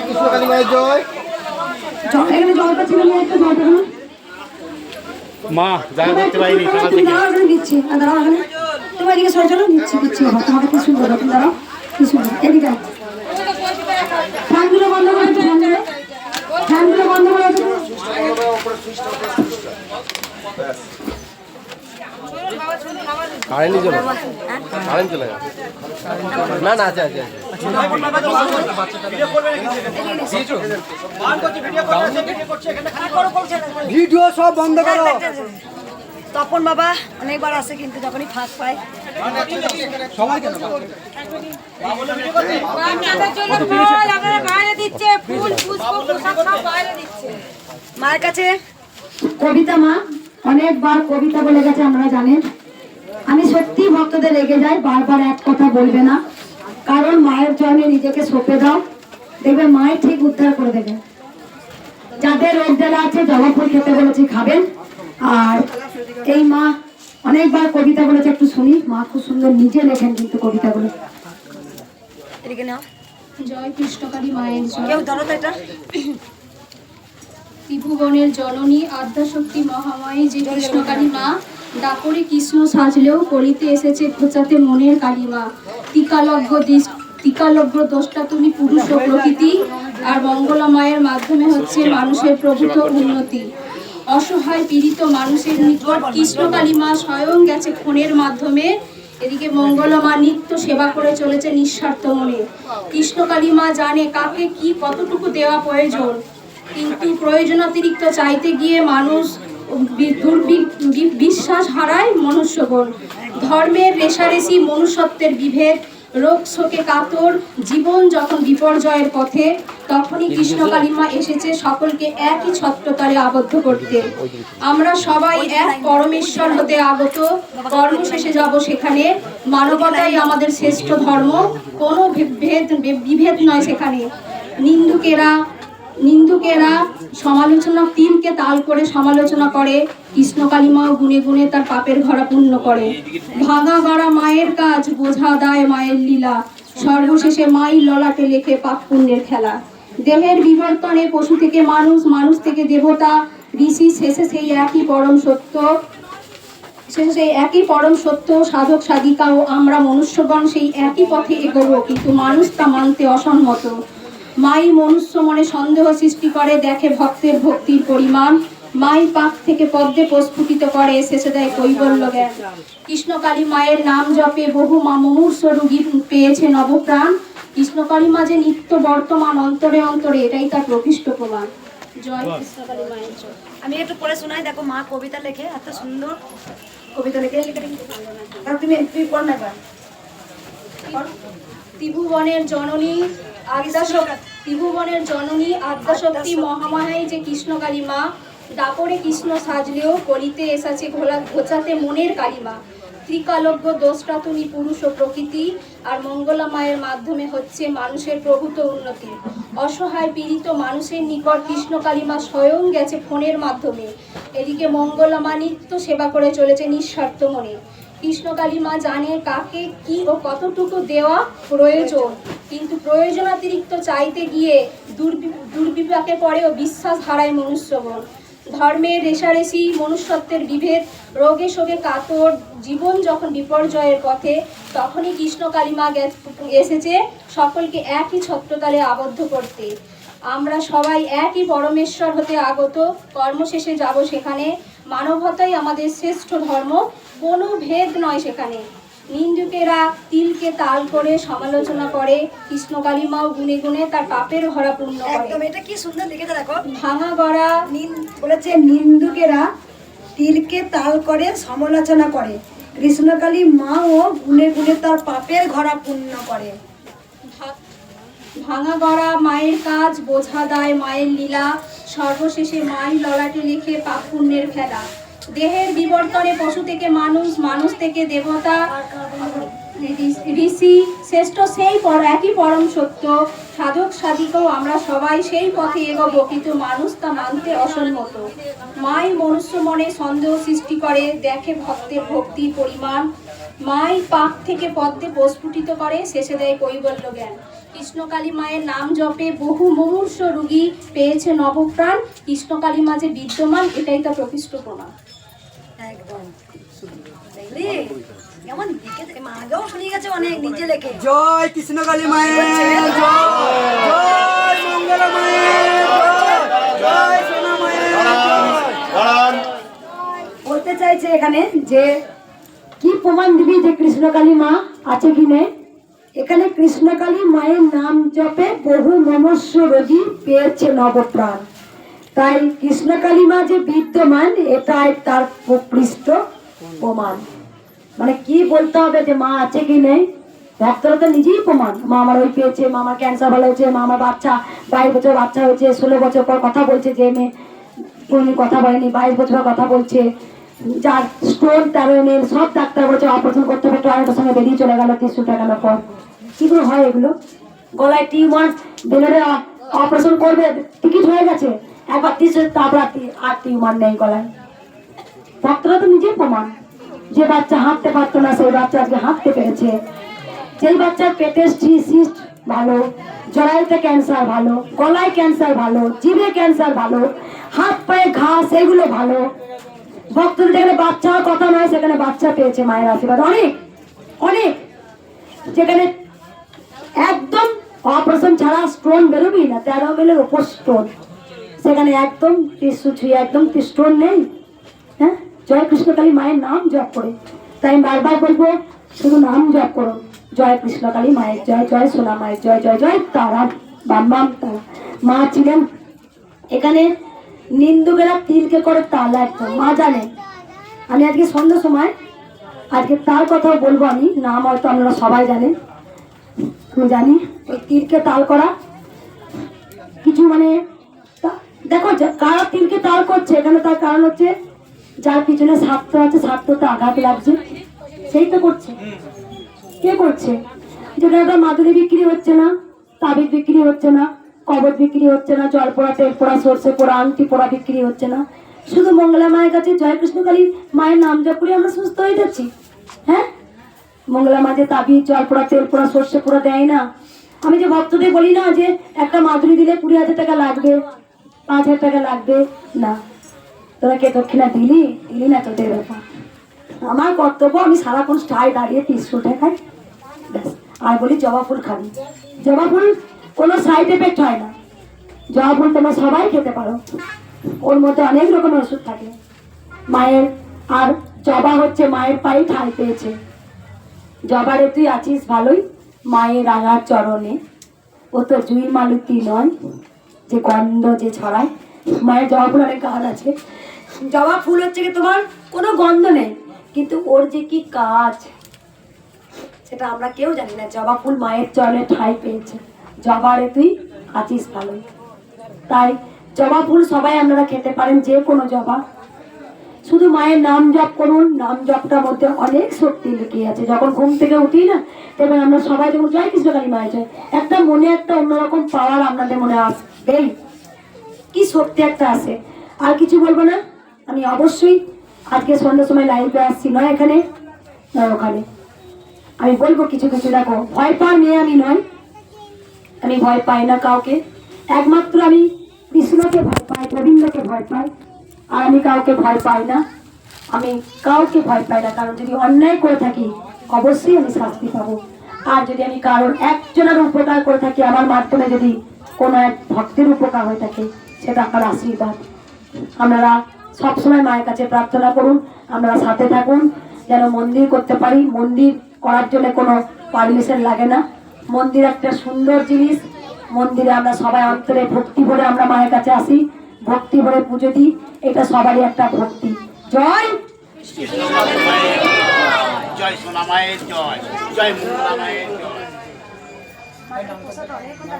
কৃষ্ণকালী মায়ের জয় জল- এখানে জলটা ছিল একটু জলটা। মা তোমার করতে পারিনি তুমি থেকে দিচ্ছি। দাঁড়াও এখানে। তোমার এদিকে সরে চলো, নিচ্ছি, দিচ্ছি। বাবা, তোমাকে কি সুন্দর, তুমি দাঁড়াও। কি সুন্দর। এদিকে। ফ্যানগুলো বন্ধ করে ফ্যানগুলো। ফ্যানগুলো বন্ধ করে। কারেন্টই চলে কারেন্ট চলে গেছে? না না আছে। ভিডিও সব বন্ধ করো। তপন বাবা অনেকবার আসে কিন্তু যখনই ফাঁক পায়। মায়ের কাছে কবিতা মা অনেকবার কবিতা বলে গেছে আমরা জানেন। ভক্তদের রেগে যাই বারবার এক কথা বলবে না। কারণ মায়ের জন্য নিজেকে সঁপে দাও। দেখবে মাই ঠিক উদ্ধার করে দেবে। যাদের রোগ জ্বালা আছে জবা ফুল খেতে বলেছি খাবেন। আর এই মা অনেকবার কবিতা বলেছে একটু শুনি। মা খুব সুন্দর নিজে লেখেন কিন্তু কবিতাগুলো। জয় কৃষ্ণকালী মায়ের জয়। কেউ ধরো তো এটা। ত্রিভুবনের জননী আদ্যাশক্তি মহামায়ী যে কৃষ্ণকালী মা ডাকরে কৃষ্ণ সাজলেও কলিতে এসেছে খোঁচাতে মনের কালী মা টিকালজ্ঞ দিস টিকালজ্ঞ দোষটা তুমি পুরুষ ও প্রকৃতি, আর মঙ্গলা মায়ের মাধ্যমে হচ্ছে মানুষের প্রভূত উন্নতি। অসহায় পীড়িত মানুষের নিকট কৃষ্ণকালী মা স্বয়ং গেছে ফোনের মাধ্যমে। এদিকে মঙ্গলা মা নিত্য সেবা করে চলেছে নিঃস্বার্থ মনে। কৃষ্ণকালী মা জানে কাকে কি কতটুকু দেওয়া প্রয়োজন। কিন্তু প্রয়োজন অতিরিক্ত চাইতে গিয়ে মানুষ বিশ্বাস হারায় মনুষ্যগণ ধর্মের রেশারেশি মনুষ্যত্বের বিভেদ, রোগ শোকে কাতর, জীবন যখন বিপর্যয়ের পথে, তখনই কৃষ্ণ কালিমা এসেছে সকলকে একই ছত্রতলে আবদ্ধ করতে। আমরা সবাই এক পরমেশ্বর হতে আগত, কর্ম শেষে যাব সেখানে। মানবতাই আমাদের শ্রেষ্ঠ ধর্ম, কোনো ভেদ বিভেদ নয় সেখানে। নিন্দুকেরা নিন্দুকেরা সমালোচনা তিলকে তাল করে সমালোচনা করে কৃষ্ণ কালিমাও গুনে গুনে তার পাপের ঘরা পূর্ণ করে। ভাঙা গড়া মায়ের কাজ বোঝা দায় মায়ের লীলা। সর্বশেষে মাই ললাটে লেখে পাপ পুণ্যের খেলা। দেহের বিবর্তনে পশু থেকে মানুষ মানুষ থেকে দেবতা, ঋষি শেষে সেই একই পরম সত্য। শেষে সেই একই পরম সত্য, সাধক, সাধিকা ও আমরা মনুষ্যগণ সেই একই পথে এগোবো, কিন্তু মানুষ তা মানতে অসম্মত। মাই মনুষ্য মনে সন্দেহ সৃষ্টি করে দেখে ভক্তের ভক্তির পরিমাণ। মাই পাক থেকে পদ্মে প্রস্ফুটিত করে শেষে দেয় কৈবল্য জ্ঞান। কৃষ্ণকালী মায়ের নাম জপে বহু মা মুমূর্ষ রুগী পেয়েছে নবপ্রাণ। কৃষ্ণকালী মা যে নিত্য বর্তমান অন্তরে অন্তরে এটাই তার প্রকৃষ্ট প্রমাণ। জয় কৃষ্ণকালী মায়ের জয়। আমি একটু পড়ে শোনাই দেখো মা কবিতা লেখে এত সুন্দর। কবিতা লেখে লেখে তুমি তুমি পড় না ত্রিভুবনের জননী আদ্যাশক্তি ত্রিভুবনের জননী আদ্যাশক্তি মহামায়াই যে কৃষ্ণকালী মা দাপরে কৃষ্ণ সাজলেও কলিতে এসেছে ঘোলা ঘোচাতে মনের কালিমা ত্রিকালজ্ঞ দোষরাতুনি পুরুষ ও প্রকৃতি আর মঙ্গলা মায়ের মাধ্যমে হচ্ছে মানুষের প্রভূত উন্নতি। অসহায় পীড়িত মানুষের নিকট কৃষ্ণ কালিমা স্বয়ং গেছে ফোনের মাধ্যমে। এদিকে মঙ্গলা মা নিত্য সেবা করে চলেছে নিঃস্বার্থ মনে। কৃষ্ণকালী মা জানে কাকে কি ও কতটুকু দেওয়া প্রয়োজন। কিন্তু প্রয়োজনাতিরিক্ত চাইতে গিয়ে দুর্বি- দুর্বিপাকে পড়েও বিশ্বাস হারায় মনুষ্যগণ। ধর্মের রেশারেশি, মনুষ্যত্বের বিভেদ, রোগে শোকে কাতর, জীবন যখন বিপর্যয়ের পথে, তখনই কৃষ্ণ কালিমা এসেছে সকলকে একই ছত্রতলে আবদ্ধ করতে। আমরা সবাই একই পরমেশ্বর হতে আগত, কর্মশেষে যাব সেখানে। মানবতাই আমাদের শ্রেষ্ঠ ধর্ম, কোনো ভেদ নয় সেখানে। নিন্দুকেরা তিলকে তাল করে সমালোচনা করে কৃষ্ণকালী মাও গুনে গুনে তার পাপের ভরা পূর্ণ করে। একদম এটা কি সুন্দর লিখেছে দেখো ভাঙা গড়া বলেছে নিন্দুকেরা তিলকে তাল করে সমালোচনা করে কৃষ্ণকালী মাও গুনে গুনে তার পাপের ঘরা পূর্ণ করে। ভাঙা গড়া মায়ের কাজ বোঝা দায় মায়ের লীলা সর্বশেষে মাই ললাটে লিখে পাপ পুণ্যের খেলা। দেহের বিবর্তনে পশু থেকে মানুষ মানুষ থেকে দেবতা, ঋষি, শ্রেষ্ঠ সেই একই পরম সত্য। সাধক, সাধিকাও আমরা সবাই সেই পথে এগোবো, কিন্তু মানুষ তা মানতে অসম্মত। মাই মনুষ্য মনে সন্দেহ সৃষ্টি করে, দেখে ভক্তের ভক্তির পরিমাণ। মাই পাক থেকে পদ্মে প্রস্ফুটিত করে, শেষে দেয় কৈবল্য জ্ঞান। কৃষ্ণকালী মায়ের নাম জপে বহু মুমূর্ষ রুগী পেয়েছে নবপ্রাণ। কৃষ্ণকালী মা যে বিদ্যমান এটাই তো প্রকৃষ্ট প্রমাণ। একদম। দেখলি? কেমন আগেও শুনে গেছে অনেক নিজে লেখে। জয় কৃষ্ণ মায়ের জয় জয় মঙ্গলা মায়ের জয় জয় সোনা মায়ের। বলতে চাইছে এখানে যে কি প্রমাণ দিবি যে কৃষ্ণকালী মা আছে কি নেই? এখানে কৃষ্ণকালী মায়ের নাম জপে বহু মনস্য রোগী পেয়েছে নবপ্রাণ। তাই কৃষ্ণকালী মা যে বিদ্যমান, এটাই তার পৃষ্ঠ প্রমাণ। মানে কি বলতে হবে যে মা আছে কি নেই? ভক্তরা তো নিজেই প্রমাণ। মা আমার ওই পেয়েছে, মা আমার ক্যান্সার ভালো হয়েছে, মা আমার বাচ্চা, বাইশ বছর বাচ্চা হয়েছে, ষোলো বছর পর কথা বলছে যে মেয়ে কথা বলেনি, বাইশ বছর কথা বলছে। যার স্টোন তেরো সব ডাক্তার বলছে অপারেশন করতে হবে টয়লেটের সঙ্গে বেরিয়ে চলে গেল তিনশো টাকা না পর। কি করে হয় এগুলো? গলায় টিউমার বেলোরে অপারেশন করবে টিকিট হয়ে গেছে। একবার তিনশো তারপর আর টিউমার নেই গলায়। ডাক্তাররা তো নিজেই প্রমাণ। যে বাচ্চা হাঁটতে পারতো না, সেই বাচ্চা আজকে হাঁটতে পেরেছে। যেই বাচ্চার পেটে সিস্ট ভালো, জরায়ুতে ক্যান্সার ভালো, গলায় ক্যান্সার ভালো, জিভে ক্যান্সার ভালো, হাত পায়ে ঘা, সেগুলো ভালো। ভক্তদের যেখানে বাচ্চা কথা নয়, সেখানে বাচ্চা পেয়েছে মায়ের আশীর্বাদ। অনেক অনেক। যেখানে একদম অপারেশন ছাড়া স্টোন বেরোবি না, তেরো মিলের ওপর স্টোন সেখানে একদম টিস্যু ছুঁয়ে, একদম স্টোন নেই। হ্যাঁ? জয় কৃষ্ণকালী মায়ের নাম জপ করে। তাই বারবার বলব, শুধু নাম জপ করো। জয় কৃষ্ণকালী মায়ের জয় জয় সোনা মায়ের জয় জয় জয় তারা। বাম বাম তারা। মা ছিলেন এখানে নিন্দুকেরা তিলকে করে তাল একদম, মা জানে। আমি আজকে সন্ধ্যার সময়, আজকে তার কথাও বলব আমি, নাম হয়তো আপনারা সবাই জানেন। আমি জানি, ওই তিলকে তাল করা, কিছু মানে দেখো কারা তিলকে তাল করছে, এখানে তার কারণ হচ্ছে, যার পিছনে স্বার্থ আছে, স্বার্থতে আঘাত লাগছে, সেই তো করছে। কে করছে? যেটা মাদুরি বিক্রি হচ্ছে না, তাবিজ বিক্রি হচ্ছে না কবর বিক্রি হচ্ছে না, জল পোড়া, তেল পোড়া, সর্ষে পোড়া, আংটি পোড়া বিক্রি হচ্ছে না। শুধু মঙ্গলা মায়ের কাছে জয় কৃষ্ণকালী মায়ের নাম জপ করে আমরা সুস্থ হয়ে যাচ্ছি। হ্যাঁ? মঙ্গলা মাঝে তাবিজ, জল পোড়া, তেল পোড়া, সর্ষে পোড়া দেয় না। আমি যে ভক্তদের বলি না যে একটা মাদুরি দিলে কুড়ি হাজার টাকা লাগবে, পাঁচ হাজার টাকা লাগবে, না। তোরা কে দক্ষিণা দিলি? দিলি না তোদের ব্যাপার। আমার কর্তব্য, আমি সারাক্ষণ স্টাই দাঁড়িয়ে তিনশো টাকায় ব্যাস। আর বলি জবা ফুল খাবি। জবা ফুল কোনো সাইড এফেক্ট হয় না। জবা ফুল তোমরা সবাই খেতে পারো। ওর মধ্যে অনেক রকমের ওষুধ থাকে। মায়ের, আর জবা হচ্ছে মায়ের পায়ে ঠাই পেয়েছে। জবারে তুই আছিস ভালোই, মায়ের রাঙার চরণে। ও তো জুই মালুতি নয়, যে গন্ধ যে ছড়ায়। মায়ের জবা ফুল অনেক গান আছে। জবা ফুল হচ্ছে কি তোমার কোনো গন্ধ নেই, কিন্তু ওর যে কি কাজ, সেটা আমরা কেউ জানি না। জবা ফুল মায়ের চরণে ঠাই পেয়েছে। জবারে তুই আছিস ভালোই তাই জবা ফুল সবাই আপনারা খেতে পারেন, যে কোনো জবা। শুধু মায়ের নাম জপ করুন, নাম জপটার মধ্যে অনেক শক্তি লুকিয়ে আছে। যখন ঘুম থেকে উঠি না, তবে আমরা সবাই যখন জয় কৃষ্ণকালী মায়ের জয়। একটা মনে, একটা অন্যরকম পাওয়ার আপনাদের মনে আসবেই। কি শক্তি একটা আসে আর কিছু বলব না? আমি অবশ্যই আজকে সন্ধ্যার সময় লাইভে আসছি, নয় এখানে, নয় ওখানে। আমি বলব কিছু কিছু, দেখো। ভয় পাওয়ার মেয়ে আমি নয়। আমি ভয় পাই না কাউকে। একমাত্র আমি কৃষ্ণকে ভয় পাই, গোবিন্দকে ভয় পাই। আর আমি কাউকে ভয় পাই না। আমি কাউকে ভয় পাই না। কারণ যদি অন্যায় করে থাকি, অবশ্যই আমি শাস্তি পাবো। আর যদি আমি কারোর একজনের উপকার করে থাকি, আমার মাধ্যমে যদি কোনো এক ভক্তের উপকার হয়ে থাকে, সেটা আমার আশীর্বাদ। আপনারা সবসময় মায়ের কাছে প্রার্থনা করুন। আপনারা সাথে থাকুন। যেন মন্দির করতে পারি, মন্দির করার জন্য কোনো পারমিশন লাগে না। মন্দির একটা সুন্দর জিনিস। মন্দিরে আমরা সবাই অন্তরে ভক্তি ভরে আমরা মায়ের কাছে আসি। ভক্তি ভরে পুজো দিই। এটা সবারই একটা ভক্তি। জয়! জয় সোনা মায়ের জয়। জয় মায়ের জয়।